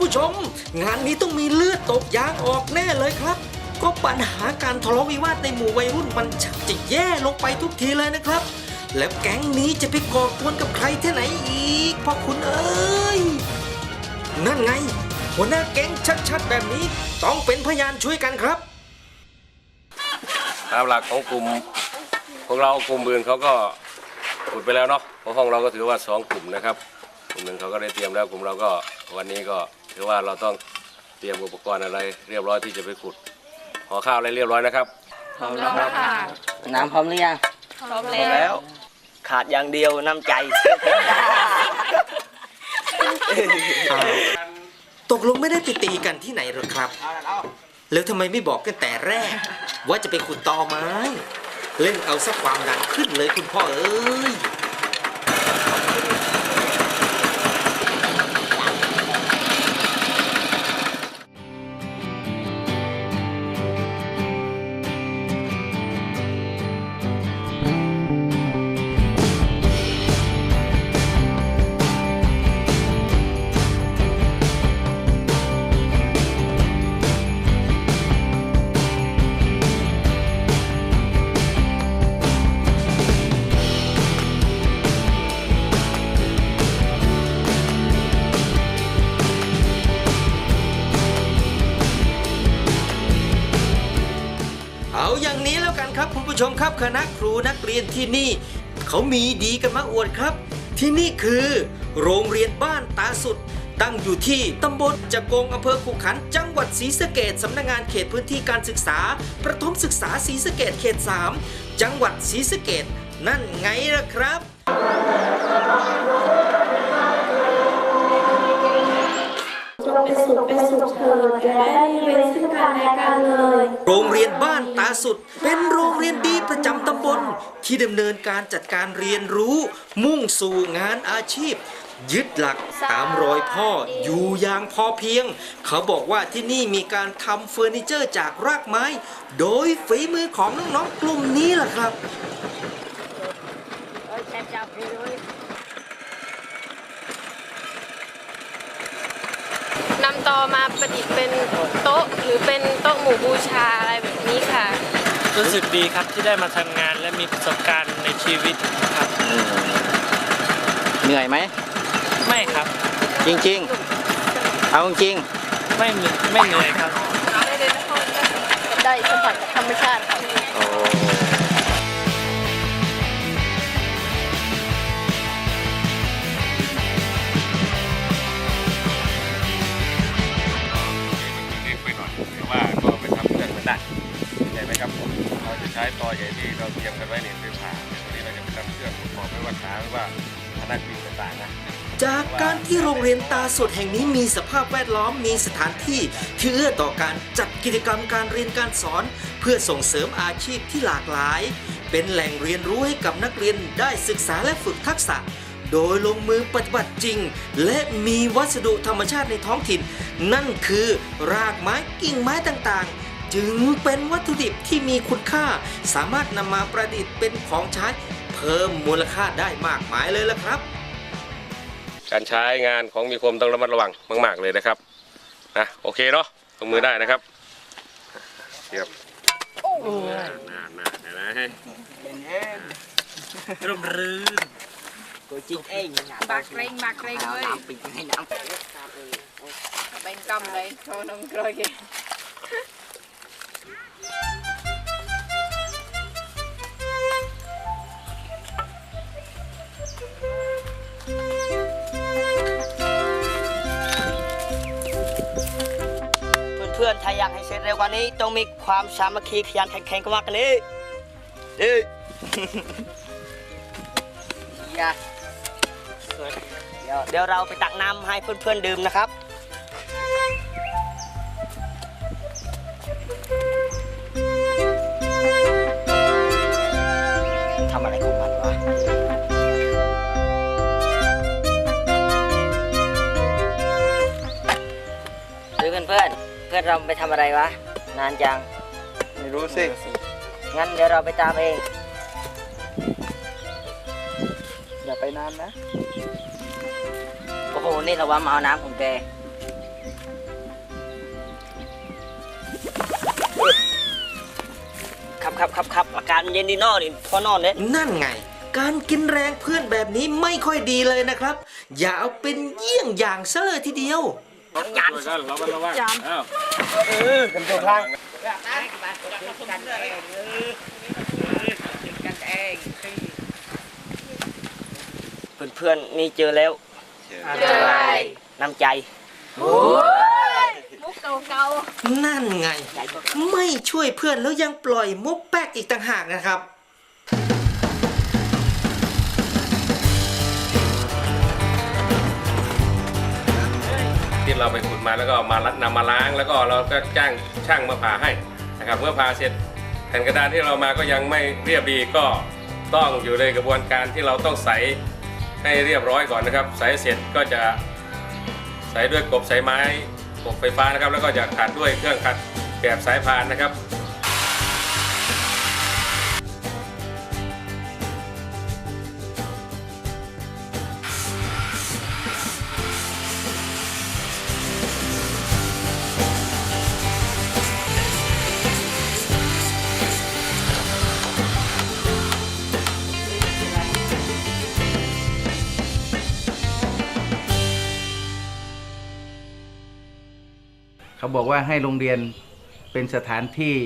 ผู้ชม งานนี้ต้องมีเลือดตกยางออกแน่เลยครับ ก็ปัญหาการทะเลาะวิวาทในหมู่วัยรุ่นมันชักจะแย่ลงไปทุกทีเลยนะครับ แล้วแก๊งนี้จะไปก่อกวนกับใครที่ไหนอีกพ่อคุณเอ้ยนั่นไง หัวหน้าแก๊งชัดๆแบบนี้ ต้องเป็นพยานช่วยกันครับ ตามหลักของกลุ่มของเรากลุ่มอื่นเขาก็ขุดไปแล้วเนาะเพราะห้องเราก็ถือว่าสองกลุ่มนะครับกลุ่มหนึ่งเขาก็ได้เตรียมแล้วกลุ่มเราก็วันนี้ก็ ถือว่าเราต้องเตรียมอุปกรณ์อะไร เรียบร้อยที่จะไปขุดห่อข้าวอะไรเรียบร้อยนะครับพร้อมแล้วครับน้ำพร้อมหรือยังพร้อมแล้ว ขาดอย่างเดียวน้ำใจ ตกลงไม่ได้ไปตีกันที่ไหนหรอครับ แล้วทำไมไม่บอกกันแต่แรก ว่าจะไปขุดตอไม้ เล่นเอาสักความดันขึ้นเลยคุณพ่อเอ้ย คณะครูนักเรียนที่นี่เขามีดีกันมาอวดครับ ที่นี่คือ โรงเรียนบ้านตาสุด ตั้งอยู่ที่ตำบลจะกงอำเภอขุขัน จังหวัดศรีสะเกดสำนักงานเขตพื้นที่การศึกษา ประถมศึกษาศรีสะเกดเขต 3 จังหวัดศรีสะเกดนั่นไงล่ะครับ จงเป็นสุขเป็นสุขเถิดอย่าได้มีเวรซึ่งกันและกันเลย โรงเรียนบ้านตาสุด เป็นโรงเรียนดีประจำตำบล ที่ดำเนินการจัดการเรียนรู้ มุ่งสู่งานอาชีพ ยึดหลักตามรอยพ่ออยู่อย่างพอเพียง เขาบอกว่าที่นี่มีการทำเฟอร์นิเจอร์จากรากไม้ โดยฝีมือของน้องๆกลุ่มนี้ล่ะครับ นำตอมาประดิษฐ์เป็นโต๊ะหรือเป็นโต๊ะหมู่บูชาอะไรแบบนี้ค่ะ รู้สึกดีครับที่ได้มาทำงานและมีประสบการณ์ในชีวิตครับ เหนื่อยไหม ไม่ครับ จริงๆ เอาจริงไม่เหนื่อยไม่เหนื่อยครับ ได้สัมผัสกับธรรมชาติค่ะๆ ช้ตอใหญ่ที่เราเตรียมกันไว้เนี่ยไปผ่าตัวนี้เราจะไปทำเครื่องประกไม่ว่าขาไม่ว่าพนักพิงต่างๆนะจากการที่โรงเรียนตาสดแห่งนี้มีสภาพแวดล้อมมีสถานที่ที่เอื้อต่อการจัดกิจกรรมการเรียนการสอน เพื่อส่งเสริมอาชีพที่หลากหลาย เป็นแหล่งเรียนรู้ให้กับนักเรียนได้ศึกษาและฝึกทักษะ โดยลงมือปฏิบัติจริง และมีวัสดุธรรมชาติในท้องถิ่น นั่นคือรากไม้กิ่งไม้ต่างๆ จึงเป็นวัตถุดิบที่มีคุณค่า สามารถนำมาประดิษฐ์เป็นของใช้เพิ่มมูลค่าได้มากมายเลยล่ะครับ การใช้งานของมีคมต้องระมัดระวังมาก ๆ เลยนะครับนะโอเคเนาะลงมือได้นะครับเทียบน่าน่าน่าเห็นไหมร่มรื่นตัวจริงเองบักเร่งบักเร่งเลยน้ำปิดให้น้ำเป็นกำเลยโชว์นมกรอย ร็จเร็วกว่านี้ต้องมีความสามัคคีขยันแข็งๆกันมากกันนี้เอ้ยอย่าเดี๋ยวเดี๋ยวเราไปตักน้ำให้เพื่อนๆดื่มนะครับ ทำอะไรของมันวะหรือเพื่อนเพื่อน เพื่อนเราไปทำอะไรวะ นานจัง ไม่รู้สิ งั้นเดี๋ยวเราไปตามเอง อย่าไปนานนะ โอ้โห นี่เราว่ามาเอาน้ำของแกครับครับครับครับอาการเย็นดีเนอนี่พอนอนเด้นั่นไง การกินแรงเพื่อนแบบนี้ไม่ค่อยดีเลยนะครับ อย่าเอาเป็นเยี่ยงอย่างซะเลยทีเดียว ยันกันระวังระวังอ้าวเออกันตัวพลางเพื่อนๆนี่เจอแล้วเจออะไรน้ำใจมุกเก่านั่นไง ไม่ช่วยเพื่อนแล้วยังปล่อยมุกแป๊กอีกต่างหากนะครับ เราไปขุดมาแล้วก็มาลัดนำมาล้าง แล้วก็เราก็จ้างช่างมาผ่าให้นะครับเมื่อผ่าเสร็จแผ่นกระดานที่เรามาก็ยังไม่เรียบดีก็ต้องอยู่ในกระบวนการที่เราต้องใสให้เรียบร้อยก่อนนะครับ ใสเสร็จก็จะใสด้วยกบสายไม้กบไฟฟ้านะครับ แล้วก็จะขัดด้วยเครื่องขัดแบบสายพานนะครับ เขาบอกว่าให้โรงเรียนเป็นสถานที่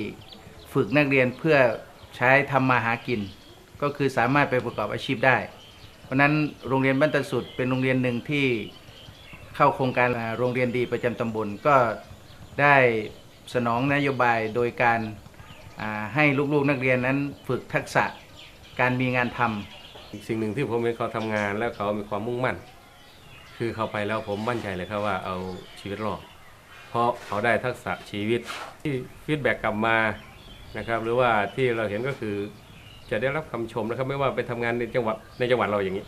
ฝึกนักเรียนเพื่อใช้ทำมาหากิน ก็คือสามารถไปประกอบอาชีพได้ เพราะนั้นโรงเรียนบ้านตะสุดเป็นโรงเรียนหนึ่งที่เข้าโครงการโรงเรียนดีประจำตำบลก็ได้สนองนโยบายโดยการให้ลูกๆนักเรียนนั้นฝึกทักษะการมีงานทำอีกสิ่งหนึ่งที่ผมเห็นเขาทำงานแล้วเขามีความมุ่งมั่น คือเขาไปแล้วผมมั่นใจเลยครับว่าเอาชีวิตรอด เพราะเขาได้ทักษะชีวิตที่ฟีดแบ็กกลับมานะครับ หรือว่าที่เราเห็นก็คือจะได้รับคำชมนะครับ ไม่ว่าไปทำงานในจังหวัดในจังหวัดเราอย่างนี้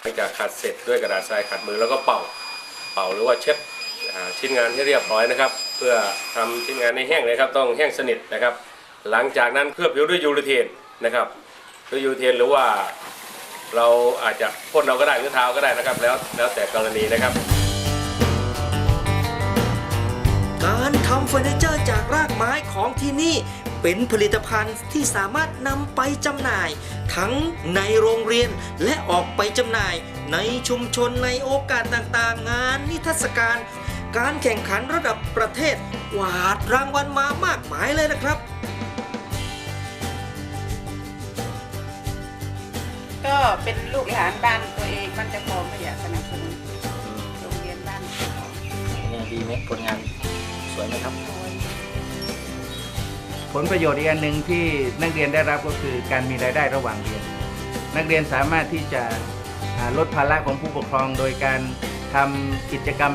หลังจากขัดเสร็จด้วยกระดาษทรายขัดมือแล้วก็เป่าเป่าหรือว่าเช็ดชิ้นงานให้เรียบร้อยนะครับ เพื่อทำชิ้นงานให้แห้งเลยครับ ต้องแห้งสนิทนะครับ หลังจากนั้นเคลือบผิวด้วยยูริเทนนะครับด้วยยูริเทนหรือว่า เราอาจจะพ่นเราก็ได้หรือเท้าก็ได้นะครับ แล้วแล้วแต่กรณีนะครับ การทำเฟอร์นิเจอร์จากรากไม้ของที่นี่ เป็นผลิตภัณฑ์ที่สามารถนำไปจำหน่าย ทั้งในโรงเรียนและออกไปจำหน่าย ในชุมชนในโอกาสต่างๆ งานนิทรรศการ การแข่งขันระดับประเทศกวาดรางวัลมามากมายเลยนะครับ เป็นลูกหลานบ้านตัวเองบ้านเจะพองก็อยากสนับสนุนโรงเรียนบ้านเจ้าของนี่ดีไหมผลงานสวยไหมครับ ผลประโยชน์อีกอันหนึ่งที่นักเรียนได้รับก็คือการมีรายได้ระหว่างเรียน นักเรียนสามารถที่จะอ่าลดภาระของผู้ปกครอง โดยการทำกิจกรรม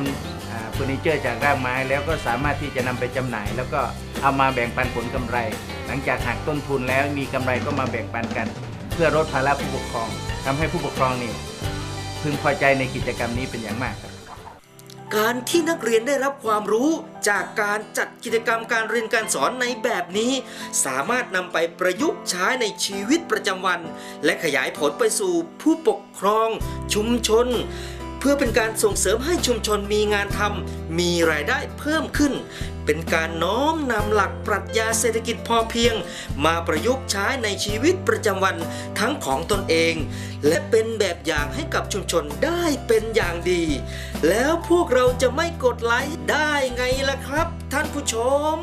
อ่าเฟอร์นิเจอร์จากรากไม้ แล้วก็สามารถที่จะนำไปจำหน่าย แล้วก็เอามาแบ่งปันผลกำไร หลังจากหักต้นทุนแล้วมีกำไรก็มาแบ่งปันกัน เพื่อลดภาระผู้ปกครอง ทำให้ผู้ปกครองนี่พึงพอใจในกิจกรรมนี้เป็นอย่างมากครับการที่นักเรียนได้รับความรู้จากการจัดกิจกรรมการเรียนการสอนในแบบนี้ สามารถนำไปประยุกต์ใช้ในชีวิตประจำวัน และขยายผลไปสู่ผู้ปกครอง ชุมชน พื่อเป็นการส่งเสริมให้ชุมชนมีงานทำมีรายได้เพิ่มขึ้น เป็นการน้อมนำหลักปรัชญาเศรษฐกิจพอเพียง มาประยุกต์ใช้ในชีวิตประจำวันทั้งของตนเอง และเป็นแบบอย่างให้กับชุมชนได้เป็นอย่างดี แล้วพวกเราจะไม่กดไลค์ได้ไงล่ะครับ ท่านผู้ชม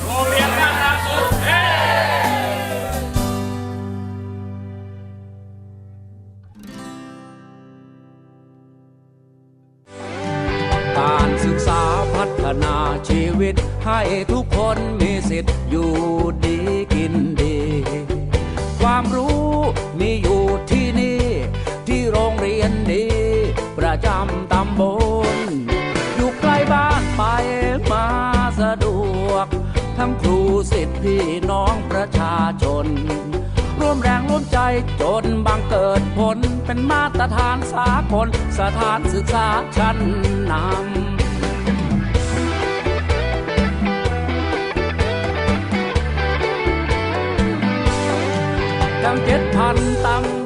โรงเรียนนาร นาชีวิต ให้ทุกคนมีสิทธิ์อยู่ดีกินดี ความรู้มีอยู่ที่นี่ ที่โรงเรียนดี ประจำตำบล อยู่ใกล้บ้านไปมาสะดวก ทั้งครูสิทธิพี่น้องประชาชน ร่วมแรงร่วมใจจนบังเกิดผล เป็นมาตรฐานสากลสถานศึกษาชั้นนำ ทั้งเจ็ดพันตัง